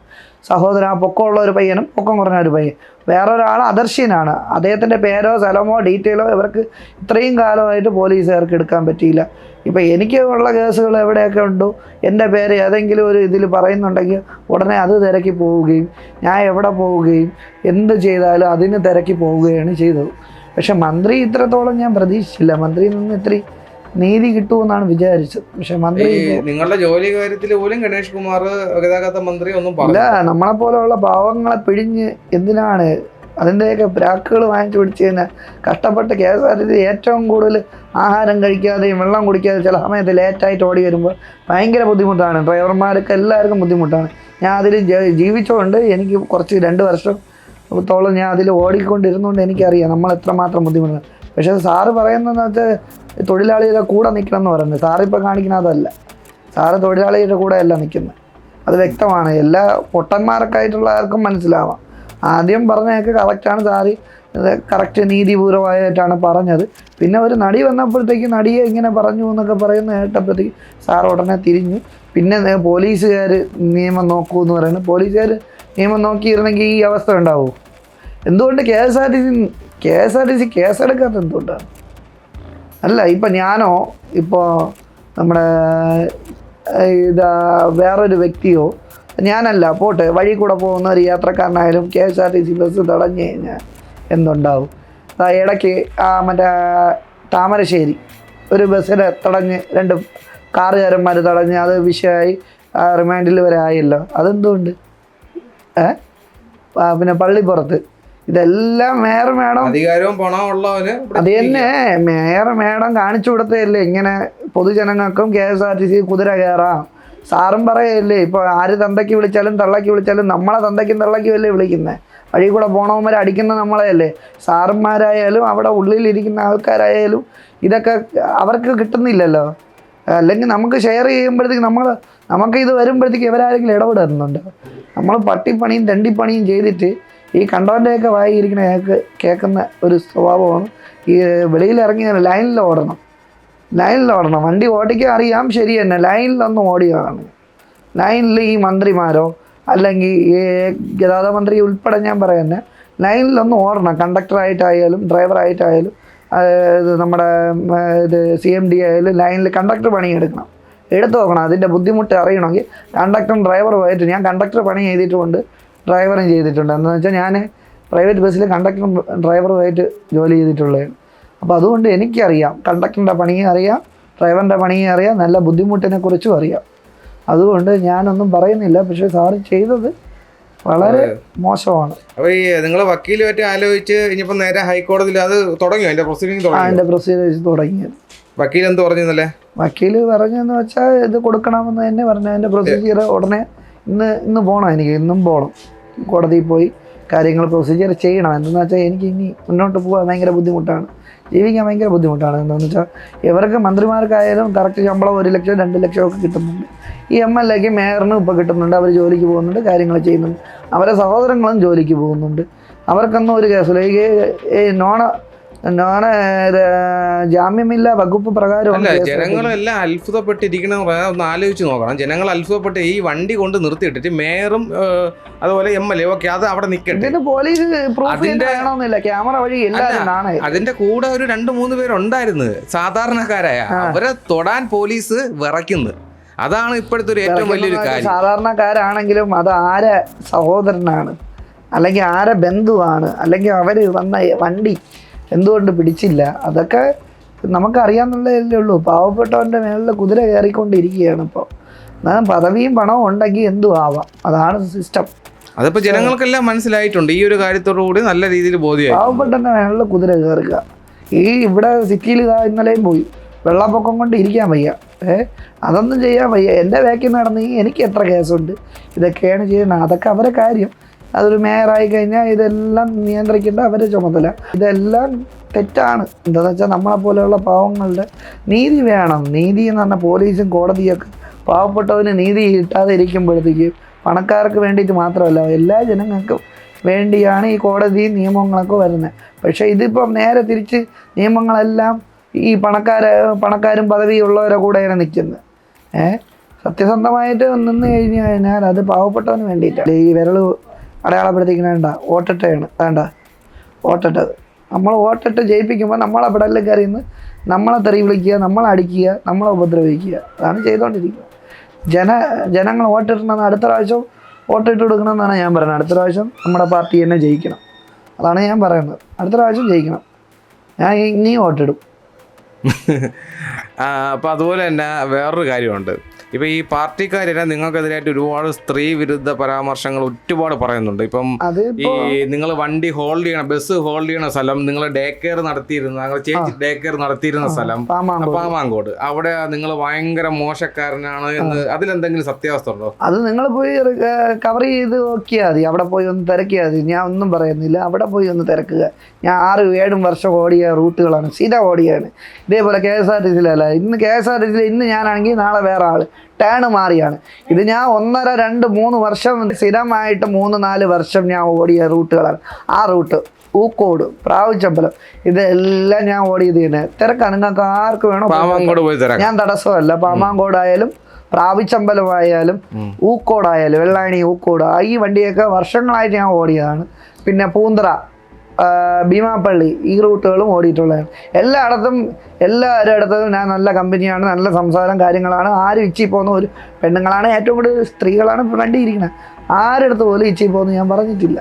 സഹോദരൻ ആ പൊക്കമുള്ള ഒരു പയ്യനും പൊക്കം കുറഞ്ഞ ഒരു പയ്യൻ. വേറൊരാൾ അദർശ്യനാണ് അദ്ദേഹത്തിന്റെ പേരോ സ്ഥലമോ ഡീറ്റെയിലോ ഇവർക്ക് ഇത്രയും കാലമായിട്ട് പോലീസുകാർക്ക് എടുക്കാൻ പറ്റിയില്ല. ഇപ്പം എനിക്ക് ഉള്ള കേസുകൾ എവിടെയൊക്കെ ഉണ്ടോ എന്റെ പേര് ഏതെങ്കിലും ഒരു ഇതിൽ പറയുന്നുണ്ടെങ്കിൽ ഉടനെ അത് തിരക്കി പോവുകയും ഞാൻ എവിടെ പോവുകയും എന്ത് ചെയ്താലും അതിന് തിരക്കി പോവുകയാണ് ചെയ്തത്. പക്ഷെ മന്ത്രി ഇത്രത്തോളം ഞാൻ പ്രതീക്ഷിച്ചില്ല. മന്ത്രിയിൽ നിന്ന് ഇത്രയും നീതി കിട്ടുമെന്നാണ് വിചാരിച്ചത്. പക്ഷെ മന്ത്രി നിങ്ങളുടെ ജോലി കാര്യത്തിൽ പോലും ഗണേഷ് കുമാർ ഗതാഗത മന്ത്രി ഒന്നും അല്ല നമ്മളെ പോലെയുള്ള പാവങ്ങളെ പിഴിഞ്ഞ് എന്തിനാണ് അതിന്റെയൊക്കെ പ്രാക്കുകൾ വാങ്ങിച്ചു പിടിച്ച് തന്നെ കഷ്ടപ്പെട്ട് K S R T C ഏറ്റവും കൂടുതൽ ആഹാരം കഴിക്കാതെയും വെള്ളം കുടിക്കാതെ ചില സമയത്ത് ലേറ്റായിട്ട് ഓടി വരുമ്പോൾ ഭയങ്കര ബുദ്ധിമുട്ടാണ്. ഡ്രൈവർമാർക്ക് എല്ലാവർക്കും ബുദ്ധിമുട്ടാണ്. ഞാൻ അതിൽ ജീവിച്ചുകൊണ്ട് എനിക്ക് കുറച്ച് രണ്ട് വർഷം വർഷത്തോളം ഞാൻ അതിൽ ഓടിക്കൊണ്ടിരുന്നുകൊണ്ട് എനിക്കറിയാം നമ്മൾ എത്രമാത്രം ബുദ്ധിമുട്ടാണ്. പക്ഷേ സാറ് പറയുന്നതെന്ന് വെച്ചാൽ തൊഴിലാളികളുടെ കൂടെ നിൽക്കണം എന്ന് പറയുന്നത്. സാറിപ്പോൾ കാണിക്കുന്ന അതല്ല. സാറ് തൊഴിലാളിയുടെ കൂടെ അല്ല നിൽക്കുന്നത്. അത് വ്യക്തമാണ്. എല്ലാ പൊട്ടന്മാരൊക്കെ ആയിട്ടുള്ള ആർക്കും മനസ്സിലാവാം. ആദ്യം പറഞ്ഞതൊക്കെ കറക്റ്റാണ് സാറി കറക്റ്റ് നീതിപൂർവമായിട്ടാണ് പറഞ്ഞത്. പിന്നെ ഒരു നടി വന്നപ്പോഴത്തേക്ക് നടിയെ ഇങ്ങനെ പറഞ്ഞു എന്നൊക്കെ പറയുന്ന കേട്ടപ്പോഴത്തേക്ക് സാർ ഉടനെ തിരിഞ്ഞു. പിന്നെ പോലീസുകാർ നിയമം നോക്കൂ എന്ന് പറയുന്നത്. പോലീസുകാർ നിയമം നോക്കിയിരുന്നെങ്കിൽ ഈ അവസ്ഥ ഉണ്ടാവുമോ? എന്തുകൊണ്ട് K S R T C K S R T C കേസെടുക്കാത്ത എന്തുകൊണ്ടാണ്? അല്ല ഇപ്പം ഞാനോ ഇപ്പോൾ നമ്മുടെ ഇതാ വേറൊരു വ്യക്തിയോ ഞാനല്ല പോട്ടെ വഴി കൂടെ പോകുന്ന ഒരു യാത്രക്കാരനായാലും K S R T C bus തടഞ്ഞു കഴിഞ്ഞാൽ എന്തുണ്ടാവും? ഇടയ്ക്ക് ആ മറ്റേ താമരശ്ശേരി ഒരു ബസ്സിനെ തടഞ്ഞ് രണ്ട് കാറുകാരന്മാർ തടഞ്ഞ് അത് വിഷയമായി റിമാൻഡിൽ വരെ ആയല്ലോ. അതെന്തുകൊണ്ട് ഏ? പിന്നെ പള്ളിപ്പുറത്ത്. ഇതെല്ലാം മേയർ മേഡം അധികാരവും പണവും ഉള്ളവര് അത് തന്നെ. മേയർ മേഡം കാണിച്ചു കൊടുത്തതല്ലേ? ഇങ്ങനെ പൊതുജനങ്ങൾക്കും K S R T C കുതിര കയറാം. സാറും പറയല്ലേ ഇപ്പൊ ആര് തന്തയ്ക്ക് വിളിച്ചാലും തള്ളയ്ക്ക് വിളിച്ചാലും നമ്മളെ തന്തയ്ക്കും തള്ളയ്ക്കും അല്ലേ വിളിക്കുന്നത് വഴി കൂടെ പോണവന്മാരെ അടിക്കുന്ന നമ്മളെയല്ലേ? സാറന്മാരായാലും അവിടെ ഉള്ളിലിരിക്കുന്ന ആൾക്കാരായാലും ഇതൊക്കെ അവർക്ക് കിട്ടുന്നില്ലല്ലോ. അല്ലെങ്കിൽ നമുക്ക് ഷെയർ ചെയ്യുമ്പോഴത്തേക്ക് നമ്മൾ നമുക്ക് ഇത് വരുമ്പോഴത്തേക്ക് ഇവരാരെങ്കിലും ഇടപെടുന്നുണ്ട്? നമ്മൾ പട്ടിപ്പണിയും തെണ്ടിപ്പണിയും ചെയ്തിട്ട് ഈ കണ്ടവന്റെയൊക്കെ വായി ഞങ്ങൾക്ക് കേൾക്കുന്ന ഒരു സ്വഭാവമാണ്. ഈ വെളിയിൽ ഇറങ്ങി ലൈനിൽ ഓടണം. ലൈനിൽ ഓടണം. വണ്ടി ഓടിക്കാൻ അറിയാം ശരി തന്നെ. ലൈനിലൊന്നും ഓടിയതാണ് ലൈനിൽ ഈ മന്ത്രിമാരോ അല്ലെങ്കിൽ ഈ ഗതാഗത മന്ത്രി ഉൾപ്പെടെ ഞാൻ പറയുന്നത് ലൈനിലൊന്നും ഓടണം. കണ്ടക്ടറായിട്ടായാലും ഡ്രൈവറായിട്ടായാലും ഇത് നമ്മുടെ ഇത് സി എം ഡി ആയാലും ലൈനിൽ കണ്ടക്ടർ പണിയെടുക്കണം. എടുത്തു നോക്കണം. അതിന്റെ ബുദ്ധിമുട്ട് അറിയണമെങ്കിൽ കണ്ടക്ടറും ഡ്രൈവറും ആയിട്ട് ഞാൻ കണ്ടക്ടർ പണി ചെയ്തിട്ടുമുണ്ട്. ഡ്രൈവറും ചെയ്തിട്ടുണ്ട്. എന്താണെന്ന് വെച്ചാൽ ഞാൻ പ്രൈവറ്റ് ബസ്സിൽ കണ്ടക്ടറും ഡ്രൈവറുമായിട്ട് ജോലി ചെയ്തിട്ടുള്ളതാണ് അപ്പോൾ അതുകൊണ്ട് എനിക്കറിയാം കണ്ടക്ടറിന്റെ പണിയും അറിയാം ഡ്രൈവറിന്റെ പണിയും അറിയാം നല്ല ബുദ്ധിമുട്ടിനെ കുറിച്ചും അറിയാം. അതുകൊണ്ട് ഞാനൊന്നും പറയുന്നില്ല പക്ഷേ സാറ് ചെയ്തത് വളരെ മോശമാണ്. അപ്പോൾ ഈ നിങ്ങൾ വക്കീലുമായിട്ട് ആലോചിച്ച് ഇനിയിപ്പോൾ നേരെ ഹൈക്കോടതിയിൽ അത് തുടങ്ങിയോ? അതിന്റെ പ്രൊസീഡിങ് തുടങ്ങി അതിന്റെ പ്രൊസീഡിങ് തുടങ്ങിയത്. വക്കീൽ എന്ത് പറഞ്ഞല്ലേ വക്കീൽ പറഞ്ഞെന്ന് വെച്ചാൽ ഇത് കൊടുക്കണമെന്ന് തന്നെ പറഞ്ഞു അതിന്റെ പ്രൊസീജിയർ ഉടനെ ഇന്ന് ഇന്ന് പോകണം എനിക്ക് ഇന്നും പോകണം കോടതിയിൽ പോയി കാര്യങ്ങൾ പ്രൊസീജിയർ ചെയ്യണം. എന്തെന്ന് വെച്ചാൽ എനിക്ക് ഇനി മുന്നോട്ട് പോകാൻ ഭയങ്കര ബുദ്ധിമുട്ടാണ്. ജീവിക്കാൻ ഭയങ്കര ബുദ്ധിമുട്ടാണ്. എന്താണെന്ന് വെച്ചാൽ ഇവർക്ക് മന്ത്രിമാർക്കായാലും കറക്റ്റ് ശമ്പളം ഒരു ലക്ഷം രണ്ട് ലക്ഷം ഒക്കെ കിട്ടുന്നുണ്ട്. ഈ എം എൽ എക്ക് മേയറിനും ഇപ്പോൾ കിട്ടുന്നുണ്ട്. അവർ ജോലിക്ക് പോകുന്നുണ്ട് കാര്യങ്ങൾ ചെയ്യുന്നുണ്ട്. അവരെ സഹോദരങ്ങളും ജോലിക്ക് പോകുന്നുണ്ട്. അവർക്കൊന്നും ഒരു കേസില്ല ഈ ഈ നോണ നോണ ജാമ്യമില്ല വകുപ്പ് പ്രകാരം അല്ല ജനങ്ങളെല്ലാം അത്ഭുതപ്പെട്ടിരിക്കണ ഒന്ന് ആലോചിച്ച് നോക്കണം. ജനങ്ങൾ അത്ഭുതപ്പെട്ട് ഈ വണ്ടി കൊണ്ട് നിർത്തിയിട്ടിട്ട് മേയറും അതുപോലെ എം എൽ എ ഓക്കെ അത് അവിടെ നിൽക്കട്ടെ പോലീസ് ക്യാമറ വഴി എല്ലാവരും അതിന്റെ കൂടെ ഒരു രണ്ട് മൂന്ന് പേരുണ്ടായിരുന്നു സാധാരണക്കാരായ. അവരെ തൊടാൻ പോലീസ് വിറയ്ക്കുന്നു. അതാണ് ഇപ്പോഴത്തെ ഒരു ഏറ്റവും വലിയൊരു കാര്യം. സാധാരണക്കാരാണെങ്കിലും അത് ആരെ സഹോദരനാണ്? അല്ലെങ്കിൽ ആരെ ബന്ധുവാണ്? അല്ലെങ്കിൽ അവർ വന്ന വണ്ടി എന്തുകൊണ്ട് പിടിച്ചില്ല? അതൊക്കെ നമുക്കറിയാമെന്നുള്ളതല്ലേ ഉള്ളൂ. പാവപ്പെട്ടവന്റെ മേളിൽ കുതിര കയറിക്കൊണ്ടിരിക്കുകയാണ് ഇപ്പോൾ എന്നാൽ പദവിയും പണവും ഉണ്ടെങ്കിൽ എന്തും ആവാം? അതാണ് സിസ്റ്റം അതിപ്പോൾ ജനങ്ങൾക്കെല്ലാം മനസ്സിലായിട്ടുണ്ട്. ഈ ഒരു കാര്യത്തോടു കൂടി നല്ല രീതിയിൽ ബോധ്യമായി പാവപ്പെട്ടവന്റെ മേളിൽ കുതിര കയറുക. ഈ ഇവിടെ സിറ്റിയിൽ ഇതാ ഇന്നലെയും പോയി. വെള്ളപ്പൊക്കം കൊണ്ട് ഇരിക്കാൻ വയ്യ. ഏ? അതൊന്നും ചെയ്യാൻ വയ്യ. എന്റെ വേക്കിൽ നടന്നെങ്കിൽ എനിക്ക് എത്ര കേസുണ്ട്? ഇതൊക്കെയാണ് ചെയ്യുന്നത്. അതൊക്കെ അവരെ കാര്യം. അതൊരു മേയറായി കഴിഞ്ഞാൽ ഇതെല്ലാം നിയന്ത്രിക്കേണ്ട അവരെ ചുമതല. ഇതെല്ലാം തെറ്റാണ്. എന്താണെന്ന് വെച്ചാൽ നമ്മളെ പോലെയുള്ള പാവങ്ങളുടെ നീതി വേണം. നീതി എന്ന് പറഞ്ഞാൽ പോലീസും കോടതിയൊക്കെ പാവപ്പെട്ടവന് നീതി കിട്ടാതെ ഇരിക്കുമ്പോഴത്തേക്ക് പണക്കാർക്ക് വേണ്ടിയിട്ട് മാത്രമല്ല എല്ലാ ജനങ്ങൾക്കും വേണ്ടിയാണ് ഈ കോടതിയും നിയമങ്ങളൊക്കെ വരുന്നത്. പക്ഷേ ഇതിപ്പം നേരെ തിരിച്ച് നിയമങ്ങളെല്ലാം ഈ പണക്കാര പണക്കാരും പദവിയുള്ളവരെ കൂടെയാണ് നിൽക്കുന്നത്. ഏഹ്? സത്യസന്ധമായിട്ട് നിന്ന് കഴിഞ്ഞു കഴിഞ്ഞാൽ അത് പാവപ്പെട്ടവന് വേണ്ടിയിട്ടാണ്. ഈ വിരൽ അടയാളപ്പെടുത്തിക്കുന്ന വേണ്ട ഓട്ടട്ടയാണ് വേണ്ട ഓട്ടട്ടത് നമ്മൾ ഓട്ടിട്ട് ജയിപ്പിക്കുമ്പോൾ നമ്മളെ പിടലിൽ കയറിയുന്ന നമ്മളെ തെറി വിളിക്കുക നമ്മളെ അടിക്കുക നമ്മളെ ഉപദ്രവിക്കുക. അതാണ് ചെയ്തുകൊണ്ടിരിക്കുക ജന ജനങ്ങൾ വോട്ടിടണമെന്ന് അടുത്ത പ്രാവശ്യം വോട്ടിട്ട് കൊടുക്കണമെന്നാണ് ഞാൻ പറയുന്നത്. അടുത്ത പ്രാവശ്യം നമ്മുടെ പാർട്ടി തന്നെ ജയിക്കണം. അതാണ് ഞാൻ പറയുന്നത്. അടുത്ത പ്രാവശ്യം ജയിക്കണം. ഞാൻ ഇനിയും അപ്പം *laughs* അപ്പൊ അതുപോലെ തന്നെ വേറൊരു കാര്യമുണ്ട്. ഇപ്പൊ ഈ പാർട്ടിക്കാരെല്ലാം നിങ്ങൾക്കെതിരായിട്ട് ഒരുപാട് സ്ത്രീ വിരുദ്ധ പരാമർശങ്ങൾ ഒരുപാട് പറയുന്നുണ്ട്. ഇപ്പം ഈ നിങ്ങൾ വണ്ടി ഹോൾഡ് ചെയ്യണ ബസ് ഹോൾഡ് ചെയ്യണ സ്ഥലം നിങ്ങൾ ഡേ കെയർ നടത്തിയിരുന്ന ചേച്ചി ഡേ കെയർ നടത്തിയിരുന്ന സ്ഥലം പാമാങ്കോട്. അവിടെ നിങ്ങൾ ഭയങ്കര മോശക്കാരനാണ് എന്ന് അതിലെന്തെങ്കിലും സത്യാവസ്ഥ ഉണ്ടോ? അത് നിങ്ങൾ പോയി കവർ ചെയ്ത് നോക്കിയാൽ മതി. അവിടെ പോയി ഒന്ന് തിരക്കിയാൽ മതി. ഞാൻ ഒന്നും പറയുന്നില്ല. അവിടെ പോയി ഒന്ന് തിരക്കുക. ഞാൻ ആറ് ഏഴും വർഷം ഓടിയ റൂട്ടുകളാണ്. സ്ഥിര ഓടിയാണ്. ഇതേപോലെ കെ എസ് ആർ ടി സിയിലല്ല. ഇന്ന് കെ എസ് ആർ ടി സിയിൽ ഇന്ന് ഞാനാണെങ്കിൽ നാളെ വേറെ ആൾ ടേൺ മാറിയാണ്. ഇത് ഞാൻ ഒന്നര രണ്ട് മൂന്ന് വർഷം സ്ഥിരമായിട്ട് മൂന്ന് നാല് വർഷം ഞാൻ ഓടിയ റൂട്ടുകളാണ്. ആ റൂട്ട് ഊക്കോട് പ്രാവുച്ചമ്പലം ഇതെല്ലാം ഞാൻ ഓടിയത് തന്നെ തിരക്കാണ്. നിങ്ങൾക്ക് ആർക്ക് വേണോ പാമാങ്കോട് പോയി തരാം ഞാൻ തടസ്സമല്ല. പാമാങ്കോടായാലും പ്രാവിച്ചമ്പലമായാലും ഊക്കോടായാലും വെള്ളാണി ഊക്കോട് ഈ വണ്ടിയൊക്കെ വർഷങ്ങളായിട്ട് ഞാൻ ഓടിയതാണ്. പിന്നെ പൂന്തറ. ഭീമാപ്പള്ളി ഈ റൂട്ടുകളും ഓടിയിട്ടുള്ളതാണ് എല്ലായിടത്തും എല്ലാവരുടെ അടുത്തും ഞാൻ നല്ല കമ്പനിയാണ് നല്ല സംസാരം കാര്യങ്ങളാണ്. ആരും ഇച്ചി പോകുന്ന ഒരു പെണ്ണുങ്ങളാണ് ഏറ്റവും കൂടുതൽ സ്ത്രീകളാണ് ഇപ്പം വണ്ടി ഇരിക്കുന്നത് ആരുടെ അടുത്ത് പോലും ഇച്ചി പോകുന്നു ഞാൻ പറഞ്ഞിട്ടില്ല.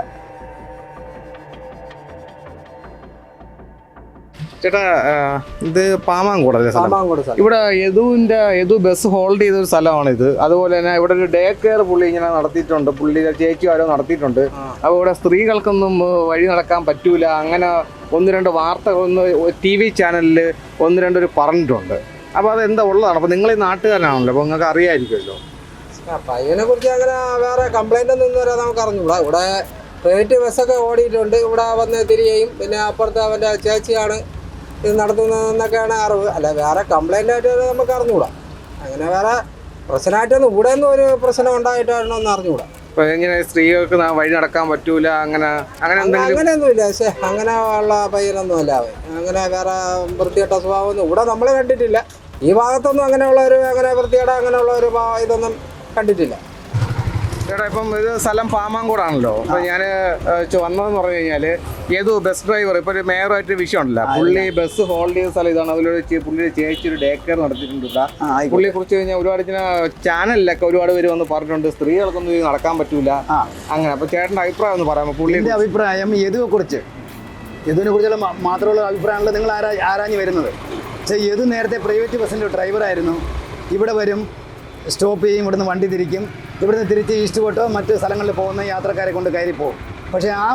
ചേട്ടാ ഇത് സ്ഥലം? ഇവിടെ യദുവിന്റെ യദു ബസ് ഹോൾഡ് ചെയ്ത ഒരു സ്ഥലമാണ് ഇത് അതുപോലെ തന്നെ ഇവിടെ ഒരു ഡേ കെയർ പുള്ളി ഇങ്ങനെ നടത്തിയിട്ടുണ്ട്. പുള്ളി ചേച്ചി ആരോ നടത്തിയിട്ടുണ്ട് അപ്പോൾ ഇവിടെ സ്ത്രീകൾക്കൊന്നും വഴി നടക്കാൻ പറ്റൂല. അങ്ങനെ ഒന്ന് രണ്ട് വാർത്ത ഒന്ന് ടി വി ചാനലിൽ ഒന്ന് രണ്ടൊരു പറഞ്ഞിട്ടുണ്ട്. അപ്പോൾ അതെന്താ ഉള്ളതാണ്? അപ്പോൾ നിങ്ങൾ ഈ നാട്ടുകാരനാണല്ലോ അപ്പോൾ നിങ്ങൾക്ക് അറിയാമായിരിക്കുമല്ലോ പയ്യനെ കുറിച്ച് അങ്ങനെ വേറെ കംപ്ലൈന്റ് ഒന്നും ഇന്നുവരെ നമുക്ക് അറിഞ്ഞൂടാ. ഇവിടെ പ്രൈവറ്റ് ബസ്സൊക്കെ ഓടിയിട്ടുണ്ട്. ഇവിടെ വന്ന് തിരികെയും പിന്നെ അപ്പുറത്ത് അവന്റെ ചേച്ചിയാണ് ഇത് നടത്തുന്നതെന്നൊക്കെയാണ് അറിവ്. അല്ല വേറെ കംപ്ലൈന്റ് ആയിട്ട് നമുക്ക് അറിഞ്ഞൂടാ. അങ്ങനെ വേറെ പ്രശ്നമായിട്ടൊന്നും ഇവിടെ ഒന്നും ഒരു പ്രശ്നം ഉണ്ടായിട്ടാണോ എന്ന് അറിഞ്ഞൂടാ. അപ്പോൾ എങ്ങനെ സ്ത്രീകൾക്ക് വഴി നടക്കാൻ പറ്റൂല? അങ്ങനെ അങ്ങനെ അങ്ങനെയൊന്നുമില്ല. പക്ഷേ അങ്ങനെ ഉള്ള പയ്യനൊന്നും അല്ല അവൻ. അങ്ങനെ വേറെ വൃത്തികെട്ട സ്വഭാവമൊന്നും ഇവിടെ നമ്മൾ കണ്ടിട്ടില്ല. ഈ ഭാഗത്തൊന്നും അങ്ങനെയുള്ള ഒരു അങ്ങനെ വൃത്തികേട അങ്ങനെയുള്ള ഒരു ഇതൊന്നും കണ്ടിട്ടില്ല. ചേട്ടാ ഇപ്പം ഇത് സ്ഥലം പാമാങ്കോടാണല്ലോ. അപ്പൊ ഞാൻ വന്നതെന്ന് പറഞ്ഞു കഴിഞ്ഞാൽ ഏതോ ബസ് ഡ്രൈവർ ഇപ്പൊ ഒരു മേയറായിട്ട് വിഷയം ഉണ്ടല്ലോ പുള്ളി ബസ് ഹോൾഡ് ചെയ്ത സ്ഥലം ഇതാണ്. അതിലൊരു പുള്ളിയുടെ പുള്ളി ചേച്ചി ഒരു ഡേ കെയർ നടത്തിയിട്ടുണ്ട് പുള്ളിയെ കുറിച്ച് കഴിഞ്ഞാൽ ഒരുപാട് ഇങ്ങനെ ചാനലിലൊക്കെ ഒരുപാട് പേര് വന്ന് പറഞ്ഞിട്ടുണ്ട്. സ്ത്രീകൾക്കൊന്നും ഇത് നടക്കാൻ പറ്റൂല. അങ്ങനെ. അപ്പൊ ചേട്ടന്റെ അഭിപ്രായം ഒന്ന് പറയാമോ? പുള്ളിയുടെ അഭിപ്രായം യദുവെ കുറിച്ച് യദുവിനെ കുറിച്ചുള്ള മാത്രമുള്ള അഭിപ്രായമാണല്ലോ നിങ്ങൾ ആരാ ആരാഞ്ഞ് വരുന്നത്? പക്ഷേ യദു നേരത്തെ പ്രൈവറ്റ് ബസ്സിന്റെ ഡ്രൈവറായിരുന്നു ഇവിടെ വരും സ്റ്റോപ്പ് ചെയ്യും ഇവിടുന്ന് വണ്ടി തിരിക്കും. ഇവിടുന്ന് തിരിച്ച് ഈസ്റ്റ് കോട്ടോ മറ്റ് സ്ഥലങ്ങളിൽ പോകുന്ന യാത്രക്കാരെ കൊണ്ട് കയറി പോകും. പക്ഷേ ആ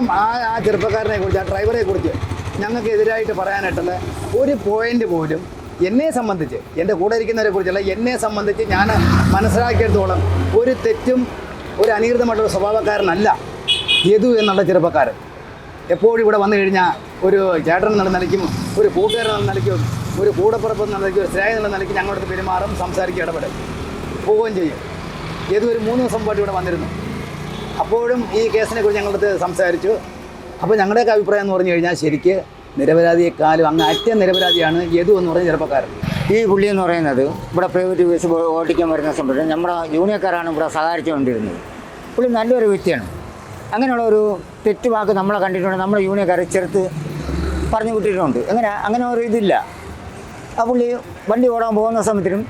ആ ചെറുപ്പക്കാരനെ കുറിച്ച് ആ ഡ്രൈവറെ കുറിച്ച് ഞങ്ങൾക്ക് എതിരായിട്ട് പറയാനായിട്ടുള്ള ഒരു പോയിന്റ് പോലും എന്നെ സംബന്ധിച്ച് എന്റെ കൂടെ ഇരിക്കുന്നവരെ കുറിച്ചല്ല എന്നെ സംബന്ധിച്ച് ഞാൻ മനസ്സിലാക്കിയെടുത്തോളം ഒരു തെറ്റും ഒരു അനീകൃതമായിട്ടുള്ള സ്വഭാവക്കാരനല്ല യദു എന്നുള്ള ചെറുപ്പക്കാരൻ. എപ്പോഴും ഇവിടെ വന്നു കഴിഞ്ഞാൽ ഒരു ചേട്ടൻ എന്നുള്ള നിലയ്ക്കും ഒരു കൂട്ടുകാരൻ എന്ന നിലയ്ക്കും ഒരു കൂടപ്പുറപ്പ് എന്ന നിലയ്ക്കും ഒരു സ്നേഹം എന്നുള്ള നിലയ്ക്ക് ഞങ്ങളുടെ പെരുമാറും സംസാരിക്കും ഇടപെടും പോവുകയും ചെയ്യും. ഏതോ ഒരു മൂന്ന് ദിവസം മുമ്പായിട്ട് ഇവിടെ വന്നിരുന്നു. അപ്പോഴും ഈ കേസിനെ കുറിച്ച് ഞങ്ങളടുത്ത് സംസാരിച്ചു. അപ്പോൾ ഞങ്ങളുടെയൊക്കെ അഭിപ്രായം എന്ന് പറഞ്ഞു കഴിഞ്ഞാൽ ശരിക്ക് നിരപരാധിയെക്കാളും അങ്ങ് അറ്റ നിരപരാധിയാണ് യദു എന്ന് പറഞ്ഞ ചെറുപ്പക്കാരൻ. ഈ പുള്ളി എന്ന് പറയുന്നത് ഇവിടെ പ്രൈവറ്റ് ബസ് ഓടിക്കാൻ വരുന്ന സമയത്ത് നമ്മുടെ ജൂനിയർക്കാരാണ് ഇവിടെ സഹായിച്ചുകൊണ്ടിരുന്നത് പുള്ളി നല്ലൊരു വ്യക്തിയാണ്. അങ്ങനെയുള്ള ഒരു തെറ്റ് വാക്ക് നമ്മളെ കണ്ടിട്ടുണ്ട്. നമ്മുടെ യൂണിയക്കാരെ ചെറുത്ത് പറഞ്ഞു വിട്ടിട്ടുണ്ട്. എങ്ങനെ? അങ്ങനെ ഒരു ഇതില്ല. ആ പുള്ളി വണ്ടി ഓടാൻ പോകുന്ന സമയത്തിനും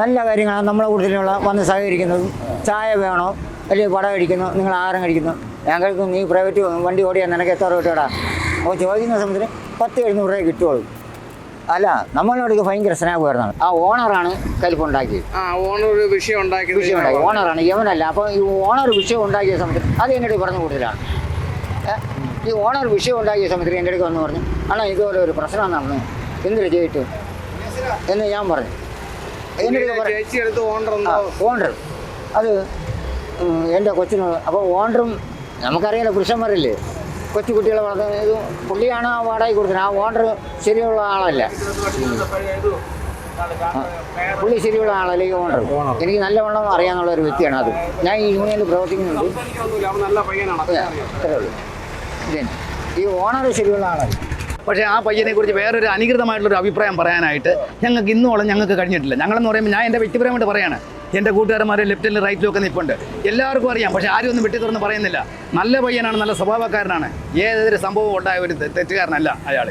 നല്ല കാര്യങ്ങളാണ് നമ്മളെ കൂടുതലുള്ള വന്ന് സഹകരിക്കുന്നതും ചായ വേണോ? അല്ലെങ്കിൽ വട കഴിക്കുന്നു? നിങ്ങൾ ആഹാരം കഴിക്കുന്നു? ഞങ്ങൾക്ക് നീ പ്രൈവറ്റ് വണ്ടി ഓടിയാൽ നിനക്ക് എത്ര രൂപ അപ്പോൾ ചോദിക്കുന്ന സമയത്തിന് പത്ത് എഴുന്നൂറ് രൂപ കിട്ടുള്ളൂ അല്ല നമ്മളോട് ഭയങ്കര സ്നേഹമായിരുന്നാണ് ആ ഓണറാണ് കലിപ്പുണ്ടാക്കിയത് ആ ഓണർ വിഷയം ഉണ്ടാക്കിയത്. വിഷയം ഉണ്ടാക്കി. ഓണറാണ് യവനല്ല അപ്പോൾ ഈ ഓണർ വിഷയം ഉണ്ടാക്കിയ സമയത്ത് അത് എന്റെ അടുത്ത് പറഞ്ഞു കൂടുതലാണ്? ഈ ഓണർ വിഷയം ഉണ്ടാക്കിയ സമയത്ത് എന്റെ അടുത്ത് വന്ന് പറഞ്ഞു അണ്ണാ ഇതുപോലെ ഒരു പ്രശ്നം നടന്നു. എന്തിനു ചെയ്തിട്ട്? എന്ന് ഞാൻ പറഞ്ഞു. ചേച്ചി എടുത്ത് ഓണർ അത് എന്റെ കൊച്ചിന് അപ്പോൾ ഓണറും നമുക്കറിയാലോ പുരുഷന്മാരല്ലേ? കൊച്ചു കുട്ടികളെ വളർത്തുന്ന ഇത് പുള്ളിയാണ് ആ വാടായി കൊടുക്കുന്നത്. ആ ഓണർ ശരിയുള്ള ആളല്ല. പുള്ളി ശരിയുള്ള ആളല്ല ഈ ഓണർ. എനിക്ക് നല്ലവണ്ണം അറിയാന്നുള്ള ഒരു വ്യക്തിയാണ് അത്. ഞാൻ ഈ യൂണിയനിൽ പ്രവർത്തിക്കുന്നുണ്ട്. ഈ ഓണർ ശരിയുള്ള ആളല്ല. പക്ഷേ ആ പയ്യനെ കുറിച്ച് വേറൊരു അനുകൃതമായിട്ടുള്ളൊരു അഭിപ്രായം പറയാനായിട്ട് ഞങ്ങൾക്ക് ഇന്നോളം ഞങ്ങൾക്ക് കഴിഞ്ഞിട്ടില്ല. ഞങ്ങളെന്ന് പറയുമ്പോൾ ഞാൻ എന്റെ വ്യക്തിപരമായിട്ട് പറയാണ്. എന്റെ കൂട്ടുകാരന്മാരെ ലെഫ്റ്റിലും റൈറ്റിലും ഒക്കെ നിൽപ്പുണ്ട് എല്ലാവർക്കും അറിയാം. പക്ഷേ ആരും ഒന്നും വെട്ടി തുറന്ന് പറയുന്നില്ല. നല്ല പയ്യനാണ് നല്ല സ്വഭാവക്കാരനാണ്. ഏതൊരു സംഭവം ഉണ്ടായ ഒരു തെറ്റുകാരനല്ല അയാൾ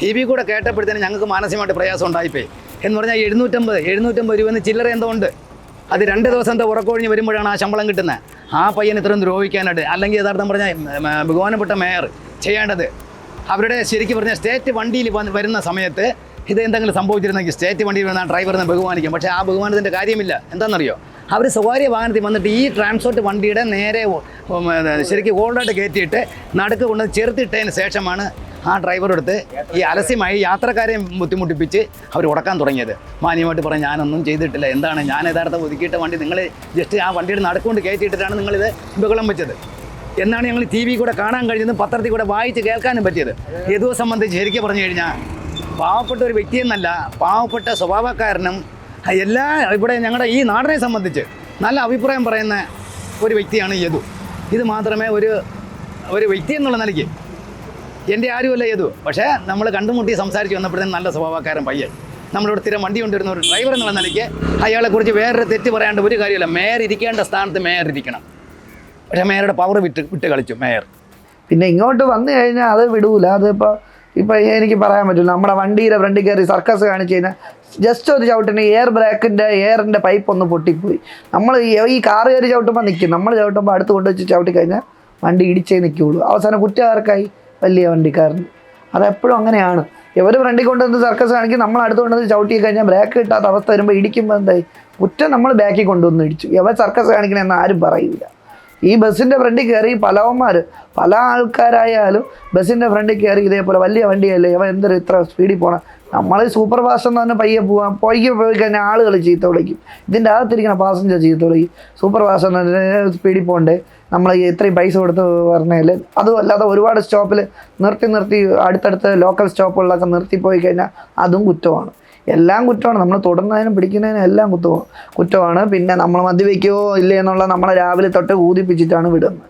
ടി വി കൂടെ കേട്ടപ്പോഴത്തേനും ഞങ്ങൾക്ക് മാനസികമായിട്ട് പ്രയാസം ഉണ്ടായിപ്പോയി. എന്ന് പറഞ്ഞാൽ എഴുന്നൂറ്റമ്പത് എഴുന്നൂറ്റമ്പത് രൂപ ചില്ലറ എന്തോ ഉണ്ട്. അത് രണ്ട് ദിവസം എന്താ ഉറക്കൊഴിഞ്ഞ് വരുമ്പോഴാണ് ആ ശമ്പളം കിട്ടുന്നത്. ആ പയ്യൻ ഇത്രയും ദ്രോഹിക്കാനായിട്ട് അല്ലെങ്കിൽ യഥാർത്ഥം പറഞ്ഞാൽ ബഹുമാനപ്പെട്ട മേയർ ചെയ്യേണ്ടത് അവരുടെ ശരിക്കും പറഞ്ഞാൽ സ്റ്റേറ്റ് വണ്ടിയിൽ വന്ന് വരുന്ന സമയത്ത് ഇത് എന്തെങ്കിലും സംഭവിച്ചിരുന്നെങ്കിൽ സ്റ്റേറ്റ് വണ്ടിയിൽ വരുന്ന ഡ്രൈവറിനെ ബഹുമാനിക്കും. പക്ഷേ ആ ബഹുമാനത്തിന്റെ കാര്യമില്ല. എന്താണെന്നറിയോ? അവർ സ്വകാര്യ വാഹനത്തിൽ വന്നിട്ട് ഈ ട്രാൻസ്പോർട്ട് വണ്ടിയുടെ നേരെ ശരിക്കും ഗോൾഡായിട്ട് കയറ്റിയിട്ട് നടുക്ക് കൊണ്ട് ചേർത്തിട്ടതിന് ശേഷമാണ് ആ ഡ്രൈവറെടുത്ത് ഈ അലസ്യമായി യാത്രക്കാരെ ബുദ്ധിമുട്ടിപ്പിച്ച് അവർ ഉടക്കാൻ തുടങ്ങിയത്. മാന്യമായിട്ട് പറഞ്ഞ് ഞാനൊന്നും ചെയ്തിട്ടില്ല. എന്താണ്? ഞാൻ യഥാർത്ഥം ഒതുക്കിയിട്ട വണ്ടി നിങ്ങൾ ജസ്റ്റ് ആ വണ്ടിയുടെ നടക്കൊണ്ട് കയറ്റിയിട്ടിട്ടാണ് നിങ്ങളിത് ബഹളം വെച്ചത്. എന്നാണ് ഞങ്ങൾ ടി വി കൂടെ കാണാൻ കഴിഞ്ഞതും പത്രത്തിൽ കൂടെ വായിച്ച് കേൾക്കാനും പറ്റിയത്. യദുവെ സംബന്ധിച്ച് ശരിക്കും പറഞ്ഞു കഴിഞ്ഞാൽ പാവപ്പെട്ട ഒരു വ്യക്തിയെന്നല്ല പാവപ്പെട്ട സ്വഭാവക്കാരനും എല്ലാ ഇവിടെ ഞങ്ങളുടെ ഈ നാടിനെ സംബന്ധിച്ച് നല്ല അഭിപ്രായം പറയുന്ന ഒരു വ്യക്തിയാണ് യദു. ഇത് മാത്രമേ ഒരു ഒരു വ്യക്തി എന്നുള്ള നിലയ്ക്ക് എന്റെ ആരുമല്ല യദു. പക്ഷേ നമ്മൾ കണ്ടുമുട്ടി സംസാരിച്ച് വന്നപ്പോഴത്തേനും നല്ല സ്വഭാവക്കാരൻ പയ്യൻ. നമ്മളിവിടെ സ്ഥിരം വണ്ടി കൊണ്ടുവരുന്ന ഒരു ഡ്രൈവർ എന്നുള്ള നിലയ്ക്ക് അയാളെക്കുറിച്ച് വേറൊരു തെറ്റ് പറയാണ്ട് ഒരു കാര്യമില്ല മേയർ ഇരിക്കേണ്ട സ്ഥാനത്ത് മേയർ ഇരിക്കണം. പക്ഷേ മേയറുടെ പവർ വിട്ട് വിട്ട് കളിച്ചു മേയർ. പിന്നെ ഇങ്ങോട്ട് വന്നു കഴിഞ്ഞാൽ അത് വിടൂല. അതിപ്പോൾ ഇപ്പം എനിക്ക് പറയാൻ പറ്റില്ല. നമ്മുടെ വണ്ടിയുടെ ഫ്രണ്ടിൽ കയറി സർക്കസ് കാണിച്ചു കഴിഞ്ഞാൽ ജസ്റ്റ് ഒരു ചവിട്ടിന് എയർ ബ്രേക്കിന്റെ എയറിന്റെ പൈപ്പ് ഒന്ന് പൊട്ടിപ്പോയി. നമ്മൾ ഈ കാർ കയറി ചവിട്ടുമ്പോൾ നിൽക്കും നമ്മൾ ചവിട്ടുമ്പോൾ അടുത്ത് കൊണ്ടുവച്ച് ചവിട്ടി കഴിഞ്ഞാൽ വണ്ടി ഇടിച്ചേ നിൽക്കുകയുള്ളൂ അവസാനം കുറ്റക്കാർക്കായി വലിയ വണ്ടിക്കാരന്. അതെപ്പോഴും അങ്ങനെയാണ്. ഇവർ ഫ്രണ്ടിൽ കൊണ്ടുവന്ന് സർക്കസ് കാണിക്കും. നമ്മൾ അടുത്ത് കൊണ്ടുവന്ന് ചവിട്ടി കഴിഞ്ഞാൽ ബ്രേക്ക് കിട്ടാത്ത അവസ്ഥ വരുമ്പോൾ ഇടിക്കുമ്പോൾ എന്തായി? കുറ്റം നമ്മൾ ബാക്കിൽ കൊണ്ടുവന്ന് ഇടിച്ചു. ഇവർ സർക്കസ് കാണിക്കണമെന്ന് ആരും പറയില്ല. ഈ ബസ്സിന്റെ ഫ്രണ്ടിൽ കയറി പലവന്മാർ പല ആൾക്കാരായാലും ബസ്സിന്റെ ഫ്രണ്ടിൽ കയറി ഇതേപോലെ വലിയ വണ്ടിയല്ലേ ഇവ എന്തൊരു ഇത്ര സ്പീഡിൽ പോകണം നമ്മൾ സൂപ്പർ ഫാസ്റ്റ് എന്ന് പറഞ്ഞാൽ പയ്യെ പോകാം പയ്യെ പോയി കഴിഞ്ഞാൽ ആളുകൾ ചീത്ത വിളിക്കും. ഇതിന്റെ അകത്തിരിക്കുന്ന പാസഞ്ചർ ചീത്ത വിളിക്കും. സൂപ്പർ ഫാസ്റ്റ് എന്ന് പറഞ്ഞാൽ സ്പീഡിൽ പോകണ്ടേ? നമ്മൾ ഇത്രയും പൈസ കൊടുത്ത് പറഞ്ഞാൽ അതുമല്ലാതെ ഒരുപാട് സ്റ്റോപ്പിൽ നിർത്തി നിർത്തി അടുത്തടുത്ത് ലോക്കൽ സ്റ്റോപ്പുകളിലൊക്കെ നിർത്തി പോയി കഴിഞ്ഞാൽ അതും കുറ്റമാണ്. എല്ലാം കുറ്റമാണ്. നമ്മൾ തുടർന്നതിനും പിടിക്കുന്നതിനും എല്ലാം കുറ്റമാണ് കുറ്റമാണ്. പിന്നെ നമ്മൾ മദ്യവെക്കുമോ ഇല്ലേ എന്നുള്ള നമ്മളെ രാവിലെ തൊട്ട് ഊതിപ്പിച്ചിട്ടാണ് വിടുന്നത്.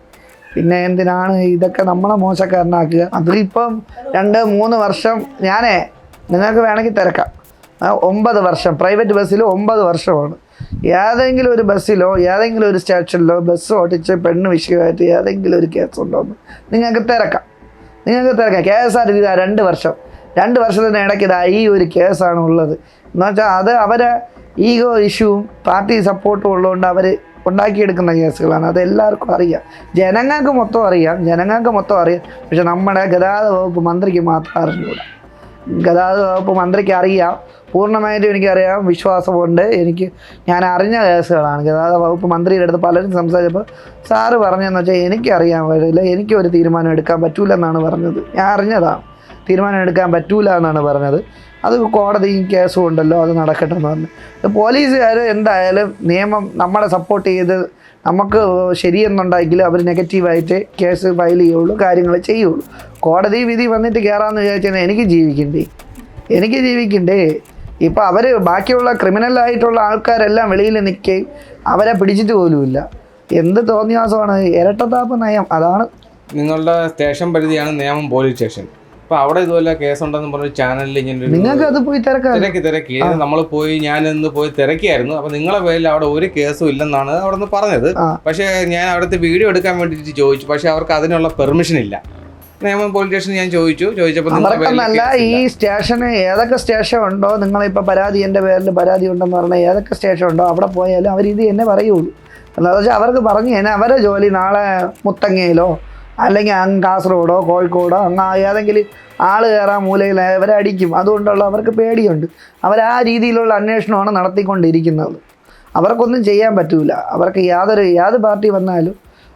പിന്നെ എന്തിനാണ് ഇതൊക്കെ നമ്മളെ മോശക്കാരനാക്കുക? അതിപ്പം രണ്ട് മൂന്ന് വർഷം ഞാനേ നിങ്ങൾക്ക് വേണമെങ്കിൽ തിരക്കാം. ഒമ്പത് വർഷം. പ്രൈവറ്റ് ബസ്സിൽ ഒമ്പത് വർഷമാണ്. ഏതെങ്കിലും ഒരു ബസ്സിലോ ഏതെങ്കിലും ഒരു സ്റ്റേഷനിലോ ബസ് ഓടിച്ച് പെണ്ണ് വിഷയമായിട്ട് ഏതെങ്കിലും ഒരു കേസ് ഉണ്ടോ എന്ന് നിങ്ങൾക്ക് തിരക്കാം. നിങ്ങൾക്ക് തിരക്കാം. കെ എസ് ആർ ടി രണ്ട് വർഷം. രണ്ട് വർഷത്തിന് ഇടയ്ക്ക് ഇതാ ഈ ഒരു കേസാണ് ഉള്ളത്. എന്ന് വെച്ചാൽ അത് അവരെ ഈഗോ ഇഷ്യൂവും പാർട്ടി സപ്പോർട്ടും ഉള്ളതുകൊണ്ട് അവർ ഉണ്ടാക്കിയെടുക്കുന്ന കേസുകളാണ്. അത് എല്ലാവർക്കും അറിയാം. ജനങ്ങൾക്ക് മൊത്തം അറിയാം. ജനങ്ങൾക്ക് മൊത്തം അറിയാം. പക്ഷെ നമ്മുടെ ഗതാഗത വകുപ്പ് മന്ത്രിക്ക് മാത്രം അറിഞ്ഞുകൂടാ. ഗതാഗത വകുപ്പ് മന്ത്രിക്ക് അറിയാം. പൂർണമായിട്ടും എനിക്കറിയാം. വിശ്വാസമുണ്ട്. എനിക്ക് ഞാൻ അറിഞ്ഞ കേസുകളാണ്. ഗതാഗത വകുപ്പ് മന്ത്രിയുടെ അടുത്ത് പലരും സംസാരിച്ചപ്പോൾ സാറ് പറഞ്ഞതെന്ന് വെച്ചാൽ എനിക്കറിയാൻ പറ്റില്ല എനിക്കൊരു തീരുമാനം എടുക്കാൻ പറ്റൂലെന്നാണ് പറഞ്ഞത്. ഞാൻ അറിഞ്ഞതാണ്. തീരുമാനം എടുക്കാൻ പറ്റൂല എന്നാണ് പറഞ്ഞത്. അത് കോടതിയും കേസും ഉണ്ടല്ലോ അത് നടക്കട്ടെ എന്ന് പറഞ്ഞു പോലീസുകാർ എന്തായാലും നിയമം നമ്മളെ സപ്പോർട്ട് ചെയ്ത് നമുക്ക് ശരിയെന്നുണ്ടെങ്കിൽ അവർ നെഗറ്റീവായിട്ട് കേസ് ഫയൽ ചെയ്യുള്ളൂ കാര്യങ്ങൾ ചെയ്യുള്ളൂ. കോടതി വിധി വന്നിട്ട് കയറാമെന്ന് വിചാരിച്ചാൽ എനിക്ക് ജീവിക്കണ്ടേ. എനിക്ക് ജീവിക്കണ്ടേ. ഇപ്പോൾ അവർ ബാക്കിയുള്ള ക്രിമിനലായിട്ടുള്ള ആൾക്കാരെല്ലാം വെളിയിൽ നിൽക്കുകയും അവരെ പിടിച്ചിട്ട് പോലുമില്ല. എന്ത് തോന്നിയാസമാണ്? ഇരട്ടത്താപ്പ് നയം അതാണ്. നിങ്ങളുടെ സ്റ്റേഷൻ പരിധിയാണ് നിയമം പോലീസ് സ്റ്റേഷൻ. അപ്പൊ അവിടെ ഇതുപോലെ കേസുണ്ടെന്ന് പറഞ്ഞ ചാനലിൽ ഇങ്ങനെ നിങ്ങൾക്ക് അത് പോയി തിരക്കാം. തിരക്കി നമ്മൾ പോയി ഞാൻ ഇന്ന് പോയി തിരക്കിയായിരുന്നു. അപ്പൊ നിങ്ങളെ പേരിൽ അവിടെ ഒരു കേസും ഇല്ലെന്നാണ് അവിടെ നിന്ന് പറഞ്ഞത് പക്ഷെ ഞാൻ അവിടുത്തെ വീഡിയോ എടുക്കാൻ വേണ്ടിയിട്ട് ചോദിച്ചു. പക്ഷെ അവർക്ക് അതിനുള്ള പെർമിഷൻ ഇല്ല. നിയമം പോലീസ് സ്റ്റേഷൻ ഞാൻ ചോദിച്ചു. ചോദിച്ചപ്പോൾ ഈ സ്റ്റേഷന് ഏതൊക്കെ സ്റ്റേഷൻ ഉണ്ടോ? നിങ്ങൾ നിങ്ങളിപ്പോൾ പരാതി എന്റെ പേരിൽ പരാതി ഉണ്ടെന്ന് പറഞ്ഞാൽ ഏതൊക്കെ സ്റ്റേഷൻ ഉണ്ടോ? അവിടെ പോയാലും അവർ ഇത് എന്നെ പറയുള്ളൂ. എന്താണെന്ന് വെച്ചാൽ അവർക്ക് പറഞ്ഞു കഴിഞ്ഞാൽ അവരെ ജോലി നാളെ മുത്തങ്ങയിലോ അല്ലെങ്കിൽ അങ്ങ് കാസർഗോഡോ കോഴിക്കോടോ അങ്ങ് ഏതെങ്കിലും ആൾ കയറാൻ മൂലയിൽ അവരെ അടിക്കും. അതുകൊണ്ടുള്ള അവർക്ക് പേടിയുണ്ട്. അവർ ആ രീതിയിലുള്ള അന്വേഷണമാണ് നടത്തിക്കൊണ്ടിരിക്കുന്നത്. അവർക്കൊന്നും ചെയ്യാൻ പറ്റില്ല അവർക്ക് യാതൊരു ഏത് പാർട്ടി വന്നാലും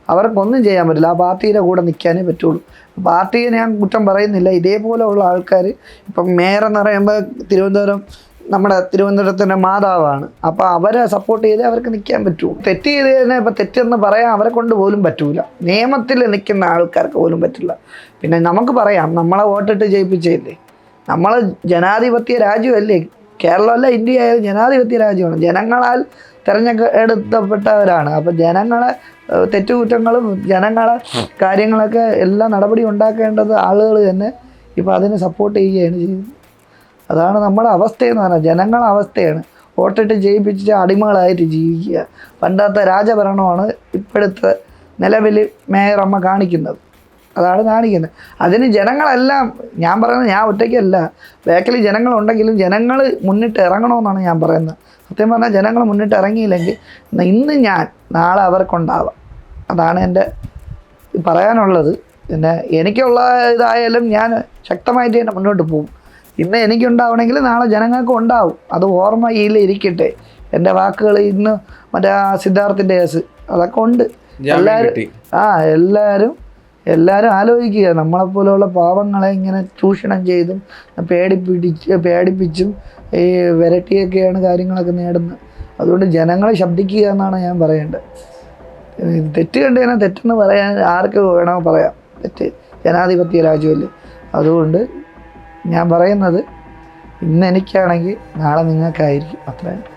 അവർക്കൊന്നും ചെയ്യാൻ പറ്റില്ല ആ പാർട്ടിയുടെ കൂടെ നിൽക്കാനേ പറ്റുള്ളൂ. പാർട്ടിയെ ഞാൻ കുറ്റം പറയുന്നില്ല. ഇതേപോലെയുള്ള ആൾക്കാർ ഇപ്പം മേയർ എന്ന് പറയുമ്പോൾ തിരുവനന്തപുരം നമ്മുടെ തിരുവനന്തപുരത്തിന്റെ മാതാവാണ്. അപ്പോൾ അവരെ സപ്പോർട്ട് ചെയ്തേ അവർക്ക് നിൽക്കാൻ പറ്റൂ. തെറ്റ് ചെയ്ത് തന്നെ ഇപ്പോൾ തെറ്റെന്ന് പറയാൻ അവരെ കൊണ്ട് പോലും പറ്റൂല. നിയമത്തിൽ നിൽക്കുന്ന ആൾക്കാർക്ക് പോലും പറ്റില്ല. പിന്നെ നമുക്ക് പറയാം നമ്മളെ വോട്ടിട്ട് ജയിപ്പിച്ചതല്ലേ? നമ്മൾ ജനാധിപത്യ രാജ്യമല്ലേ? കേരളമല്ല ഇന്ത്യ ആയത് ജനാധിപത്യ രാജ്യമാണ്. ജനങ്ങളാൽ തിരഞ്ഞെടുത്തപ്പെട്ടവരാണ് അപ്പോൾ ജനങ്ങളെ തെറ്റുകുറ്റങ്ങളും ജനങ്ങളെ കാര്യങ്ങളൊക്കെ എല്ലാ നടപടി ഉണ്ടാക്കേണ്ടത് ആളുകൾ തന്നെ ഇപ്പോൾ അതിനെ സപ്പോർട്ട് ചെയ്യുകയാണ് ചെയ്യുന്നത്. അതാണ് നമ്മുടെ അവസ്ഥയെന്ന് പറഞ്ഞാൽ ജനങ്ങളെ അവസ്ഥയാണ്. വോട്ടിട്ട് ജയിപ്പിച്ച അടിമകളായിട്ട് ജീവിക്കുക. പണ്ടത്തെ രാജഭരണമാണ് ഇപ്പോഴത്തെ നിലവിൽ മേയറമ്മ കാണിക്കുന്നത്. അതാണ് കാണിക്കുന്നത്. അതിന് ജനങ്ങളെല്ലാം ഞാൻ പറയുന്നത് ഞാൻ ഒറ്റയ്ക്കല്ല. ബാക്കിൽ ജനങ്ങളുണ്ടെങ്കിലും ജനങ്ങൾ മുന്നിട്ട് ഇറങ്ങണമെന്നാണ് ഞാൻ പറയുന്നത്. സത്യം പറഞ്ഞാൽ ജനങ്ങൾ മുന്നിട്ട് ഇറങ്ങിയില്ലെങ്കിൽ ഇന്ന് ഞാൻ നാളെ അവർക്കുണ്ടാവാം. അതാണ് എന്റെ പറയാനുള്ളത്. പിന്നെ എനിക്കുള്ള ഇതായാലും ഞാൻ ശക്തമായിട്ട് തന്നെ മുന്നോട്ട് പോകും. ഇന്ന് എനിക്കുണ്ടാവണമെങ്കിൽ നാളെ ജനങ്ങൾക്ക് ഉണ്ടാവും. അത് ഓർമ്മയിൽ ഇരിക്കട്ടെ. എന്റെ വാക്കുകൾ ഇന്ന് മറ്റേ ആ സിദ്ധാർത്ഥിന്റെ കേസ് അതൊക്കെ ഉണ്ട്. എല്ലാവരും ആ എല്ലാവരും എല്ലാവരും ആലോചിക്കുക. നമ്മളെപ്പോലെയുള്ള പാവങ്ങളെ ഇങ്ങനെ ചൂഷണം ചെയ്തും പേടിപ്പിടിച്ച് പേടിപ്പിച്ചും ഈ വിരട്ടിയൊക്കെയാണ് കാര്യങ്ങളൊക്കെ നേടുന്നത്. അതുകൊണ്ട് ജനങ്ങളെ ശബ്ദിക്കുക എന്നാണ് ഞാൻ പറയേണ്ടത്. തെറ്റ് കണ്ടുകഴിഞ്ഞാൽ തെറ്റെന്ന് പറയാൻ ആർക്ക് വേണോ പറയാം. തെറ്റ് ജനാധിപത്യ രാജ്യമല്ലേ. അതുകൊണ്ട് ഞാൻ പറയുന്നത് ഇന്ന് എനിക്കാണെങ്കിൽ നാളെ നിങ്ങൾക്കായിരിക്കും. അത്രയും